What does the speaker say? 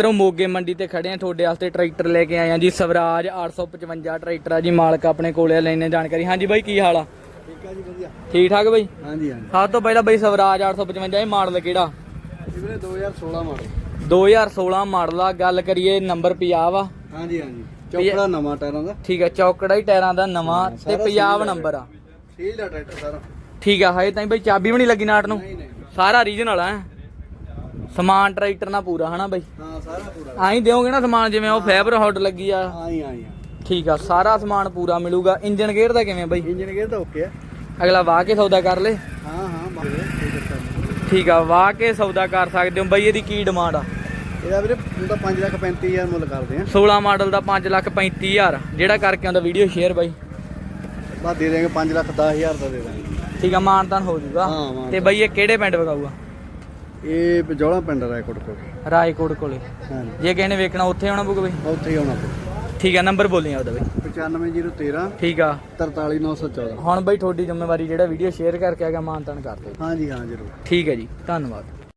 ਮਿੱਤਰੋ ਮੋਗੇ ਮੰਡੀ ਤੇ ਖੜੇ ਆ ਤੁਹਾਡੇ ਵਾਸਤੇ ਟਰੈਕਟਰ ਲੈ ਕੇ ਆਏ ਆ ਜੀ। ਸਵਰਾਜ 855 ਟਰੈਕਟਰ ਆ ਜੀ ਮਾਲਕ ਆਪਣੇ ਕੋਲੇ ਆ, ਲੈਣੇ ਜਾਣਕਾਰੀ। ਹਾਂਜੀ ਬਾਈ ਕੀ ਹਾਲ ਆ? ਠੀਕ ਆ ਜੀ ਵਧੀਆ। ਠੀਕ ਠਾਕ ਬਾਈ? ਹਾਂਜੀ ਹਾਂਜੀ। ਸਭ ਤੋਂ ਪਹਿਲਾਂ ਬਾਈ ਸਵਰਾਜ 855 ਇਹ ਮਾਡਲ ਕਿਹੜਾ? ਵੀਰੇ 2016 ਮਾਡਲ। 2016 ਮਾਡਲ ਆ ਗੱਲ ਕਰੀਏ ਨੰਬਰ 50 ਆ ਹਾਂਜੀ ਹਾਂਜੀ। ਚੌਕੜਾ ਨਵਾਂ ਟਾਇਰਾਂ ਦਾ। ਠੀਕ ਆ ਚੌਕੜਾ ਹੀ ਟਾਇਰਾਂ ਦਾ ਨਵਾਂ ਤੇ ਸਾਰਾ 50 seal ਆ। ਨੰਬਰ ਆ। ਸੀਲ ਦਾ ਟਰੈਕਟਰ ਸਾਰਾ। ਠੀਕ ਆ ਹਜੇ ਤਾਂ ਬਾਈ ਚਾਬੀ ਵੀ ਨਹੀਂ ਲੱਗੀ ਨਾਟ ਨੂੰ? ਸਾਰਾ ਰੀਜਨਲ ਆ ਸਮਾਨ ਟਰੈਕਟਰ ਨਾਲ ਪੂਰਾ ਹਨਾ ਬਾਈ? ਹਾਂ ਸਾਰਾ ਪੂਰਾ। ਆਈ ਦਿਓਗੇ ਨਾ ਸਮਾਨ ਜਿਵੇਂ ਉਹ ਫਾਈਬਰ ਹੁੱਡ ਲੱਗੀ ਆ? ਆਈ ਆਈ ਠੀਕ ਆ ਸਾਰਾ ਸਮਾਨ ਪੂਰਾ ਮਿਲੂਗਾ। ਇੰਜਨ ਗੇਅਰ ਦਾ ਕਿਵੇਂ ਬਾਈ? ਇੰਜਨ ਗੇਅਰ ਤਾਂ ਓਕੇ ਆ। ਅਗਲਾ ਵਾਹ ਕੇ ਸੌਦਾ ਕਰ ਲੇ। ਹਾਂ ਹਾਂ। ਠੀਕ ਆ ਵਾਹ ਕੇ ਸੌਦਾ ਕਰ ਸਕਦੇ ਹੋ ਬਾਈ ਇਹਦੀ ਕੀ ਡਿਮਾਂਡ ਆ? ਇਹਦਾ ਵੀਰੇ ਹੁਣ ਤਾਂ 5 ਲੱਖ 35000 ਮੁੱਲ ਕਰਦੇ ਆ। 16 ਮਾਡਲ ਦਾ 5 ਲੱਖ 35000 ਜਿਹੜਾ ਕਰਕੇ ਆਉਂਦਾ ਵੀਡੀਓ ਸ਼ੇਅਰ ਬਾਈ। ਬਸ ਦੇ ਦੇਂਗੇ 5 ਲੱਖ 10000 ਦਾ ਦੇ ਦਾਂਗੇ ਠੀਕ ਆ ਮਾਨਤਾਨ ਹੋ ਮਾਨਤਾਨ। ਤੇ ਬਾਈ ਇਹ ਕਿਹੜੇ ਪਿੰਡ ਵਗਾਊਗਾ ਇਹ ਪਜੋਲਾ ਪਿੰਡ ਰਾਏਕੋਟ ਕੋਲ। ਰਾਏਕੋਟ ਕੋਲੇ। ਹਾਂਜੀ। ਜੇ ਕਿਸੇ ਨੇ ਵੇਖਣਾ ਉੱਥੇ ਆਉਣਾ ਪਊਗਾ ਬਾਈ? ਉੱਥੇ ਹੀ ਆਉਣਾ ਪਊ। ਠੀਕ ਆ ਨੰਬਰ ਬੋਲੀ ਆਪਦਾ ਬਾਈ। 95013 ਠੀਕ ਆ। 43914 ਹੁਣ ਬਾਈ ਤੁਹਾਡੀ ਜ਼ਿੰਮੇਵਾਰੀ ਜਿਹੜਾ ਵੀਡੀਓ ਸ਼ੇਅਰ ਕਰਕੇ ਆਗਾ ਮਾਨਤਾਨ ਕਰ ਦਿਓ। ਹਾਂਜੀ ਹਾਂ ਜ਼ਰੂਰ। ਠੀਕ ਹੈ ਜੀ ਧੰਨਵਾਦ।